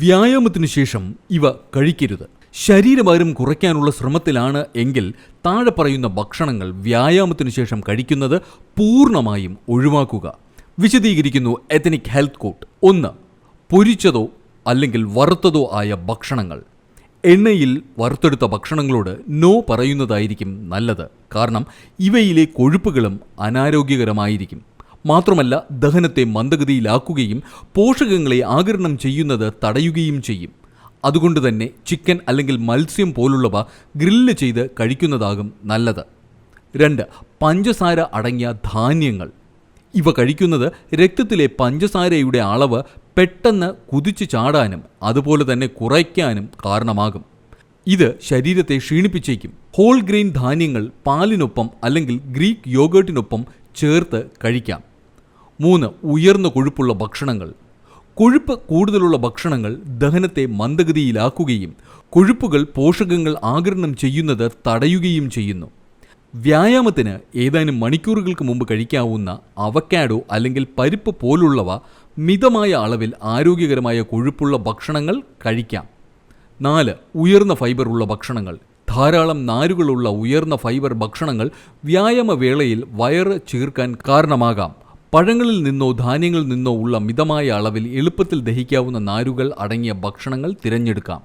വ്യായാമത്തിനു ശേഷം ഇവ കഴിക്കരുത്. ശരീരഭാരം കുറയ്ക്കാനുള്ള ശ്രമത്തിലാണ് എങ്കിൽ താഴെ പറയുന്ന ഭക്ഷണങ്ങൾ വ്യായാമത്തിന് ശേഷം കഴിക്കുന്നത് പൂർണമായും ഒഴിവാക്കുക. വിശദീകരിക്കുന്നു എത്തനിക് ഹെൽത്ത് കോട്ട് ഒന്ന് പൊരിച്ചതോ അല്ലെങ്കിൽ വറുത്തതോ ആയ ഭക്ഷണങ്ങൾ. എണ്ണയിൽ വറുത്തെടുത്ത ഭക്ഷണങ്ങളോട് നോ പറയുന്നതായിരിക്കും നല്ലത്. കാരണം ഇവയിലെ കൊഴുപ്പുകളും അനാരോഗ്യകരമായിരിക്കും. മാത്രമല്ല ദഹനത്തെ മന്ദഗതിയിലാക്കുകയും പോഷകങ്ങളെ ആകിരണം ചെയ്യുന്നത് തടയുകയും ചെയ്യും. അതുകൊണ്ട് തന്നെ ചിക്കൻ അല്ലെങ്കിൽ മത്സ്യം പോലുള്ളവ ഗ്രില്ല് ചെയ്ത് കഴിക്കുന്നതാകും നല്ലത്. രണ്ട് പഞ്ചസാര അടങ്ങിയ ധാന്യങ്ങൾ. ഇവ കഴിക്കുന്നത് രക്തത്തിലെ പഞ്ചസാരയുടെ അളവ് പെട്ടെന്ന് കുതിച്ചു ചാടാനും അതുപോലെ തന്നെ കുറയ്ക്കാനും കാരണമാകും. ഇത് ശരീരത്തെ ക്ഷീണിപ്പിച്ചേക്കും. ഹോൾ ഗ്രെയിൻ ധാന്യങ്ങൾ പാലിനൊപ്പം അല്ലെങ്കിൽ ഗ്രീക്ക് യോഗേർട്ടിനൊപ്പം ചേർത്ത് കഴിക്കാം. മൂന്ന് ഉയർന്ന കൊഴുപ്പുള്ള ഭക്ഷണങ്ങൾ. കൊഴുപ്പ് കൂടുതലുള്ള ഭക്ഷണങ്ങൾ ദഹനത്തെ മന്ദഗതിയിലാക്കുകയും കൊഴുപ്പുകൾ പോഷകങ്ങൾ ആഗിരണം ചെയ്യുന്നത് തടയുകയും ചെയ്യുന്നു. വ്യായാമത്തിന് ഏതാനും മണിക്കൂറുകൾക്ക് മുമ്പ് കഴിക്കാവുന്ന അവക്കാഡോ അല്ലെങ്കിൽ പരിപ്പ് പോലുള്ളവ മിതമായ അളവിൽ ആരോഗ്യകരമായ കൊഴുപ്പുള്ള ഭക്ഷണങ്ങൾ കഴിക്കാം. നാല് ഉയർന്ന ഫൈബർ ഉള്ള ഭക്ഷണങ്ങൾ. ധാരാളം നാരുകളുള്ള ഉയർന്ന ഫൈബർ ഭക്ഷണങ്ങൾ വ്യായാമവേളയിൽ വയറ് ചീർക്കാൻ കാരണമാകാം. പഴങ്ങളിൽ നിന്നോ ധാന്യങ്ങളിൽ നിന്നോ ഉള്ള മിതമായ അളവിൽ എളുപ്പത്തിൽ ദഹിക്കാവുന്ന നാരുകൾ അടങ്ങിയ ഭക്ഷണങ്ങൾ തിരഞ്ഞെടുക്കാം.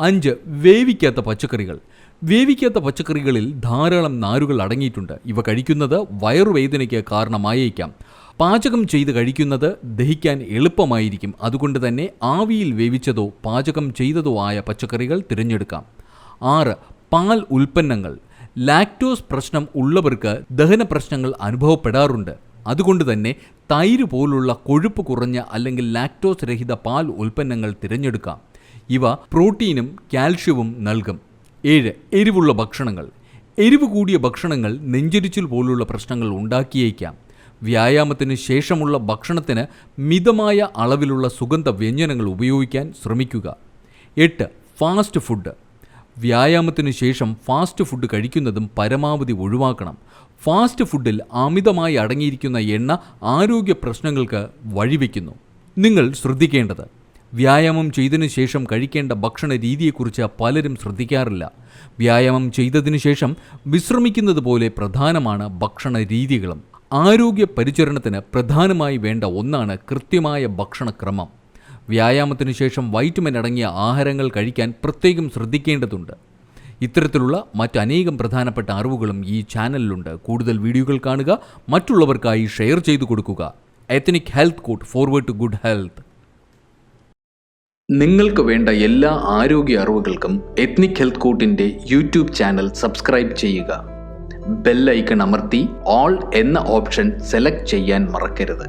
അഞ്ച് വേവിക്കാത്ത പച്ചക്കറികൾ. വേവിക്കാത്ത പച്ചക്കറികളിൽ ധാരാളം നാരുകൾ അടങ്ങിയിട്ടുണ്ട്. ഇവ കഴിക്കുന്നത് വയറുവേദനയ്ക്ക് കാരണമായേക്കാം. പാചകം ചെയ്ത് കഴിക്കുന്നത് ദഹിക്കാൻ എളുപ്പമായിരിക്കും. അതുകൊണ്ട് തന്നെ ആവിയിൽ വേവിച്ചതോ പാചകം ചെയ്തതോ ആയ പച്ചക്കറികൾ തിരഞ്ഞെടുക്കാം. ആറ് പാൽ ഉൽപ്പന്നങ്ങൾ. ലാക്ടോസ് പ്രശ്നം ഉള്ളവർക്ക് ദഹന പ്രശ്നങ്ങൾ അനുഭവപ്പെടാറുണ്ട്. അതുകൊണ്ട് തന്നെ തൈര് പോലുള്ള കൊഴുപ്പ് കുറഞ്ഞ അല്ലെങ്കിൽ ലാക്ടോസ് രഹിത പാൽ ഉൽപ്പന്നങ്ങൾ തിരഞ്ഞെടുക്കാം. ഇവ പ്രോട്ടീനും കാൽഷ്യവും നൽകും. ഏഴ് എരിവുള്ള ഭക്ഷണങ്ങൾ. എരിവ് കൂടിയ ഭക്ഷണങ്ങൾ നെഞ്ചരിച്ചിൽ പോലുള്ള പ്രശ്നങ്ങൾ ഉണ്ടാക്കിയേക്കാം. വ്യായാമത്തിന് ശേഷമുള്ള ഭക്ഷണത്തിന് മിതമായ അളവിലുള്ള സുഗന്ധ വ്യഞ്ജനങ്ങൾ ഉപയോഗിക്കാൻ ശ്രമിക്കുക. എട്ട് ഫാസ്റ്റ് ഫുഡ്. വ്യായാമത്തിനു ശേഷം ഫാസ്റ്റ് ഫുഡ് കഴിക്കുന്നതും പരമാവധി ഒഴിവാക്കണം. ഫാസ്റ്റ് ഫുഡിൽ അമിതമായി അടങ്ങിയിരിക്കുന്ന എണ്ണ ആരോഗ്യ പ്രശ്നങ്ങൾക്ക് വഴിവെക്കുന്നു. നിങ്ങൾ ശ്രദ്ധിക്കേണ്ടത് വ്യായാമം ചെയ്തതിനു ശേഷം കഴിക്കേണ്ട ഭക്ഷണ രീതിയെക്കുറിച്ച് പലരും ശ്രദ്ധിക്കാറില്ല. വ്യായാമം ചെയ്തതിനു ശേഷം വിശ്രമിക്കുന്നത് പോലെ പ്രധാനമാണ് ഭക്ഷണ രീതികളും. ആരോഗ്യ പരിചരണത്തിന് പ്രധാനമായി വേണ്ട ഒന്നാണ് കൃത്യമായ ഭക്ഷണക്രമം. വ്യായാമത്തിനു ശേഷം വൈറ്റമിൻ അടങ്ങിയ ആഹാരങ്ങൾ കഴിക്കാൻ പ്രത്യേകം ശ്രദ്ധിക്കേണ്ടതുണ്ട്. ഇത്തരത്തിലുള്ള മറ്റനേകം പ്രധാനപ്പെട്ട അറിവുകളും ഈ ചാനലിലുണ്ട്. കൂടുതൽ വീഡിയോകൾ കാണുക മറ്റുള്ളവർക്കായി ഷെയർ ചെയ്തു കൊടുക്കുക. Ethnic health court forward to good health നിങ്ങൾക്ക് വേണ്ട എല്ലാ ആരോഗ്യ അറിവുകൾക്കും എത്നിക് ഹെൽത്ത് കോട്ടിന്റെ യൂട്യൂബ് ചാനൽ സബ്സ്ക്രൈബ് ചെയ്യുക. ബെൽ ഐക്കൺ അമർത്തി ഓൾ എന്ന ഓപ്ഷൻ സെലക്ട് ചെയ്യാൻ മറക്കരുത്.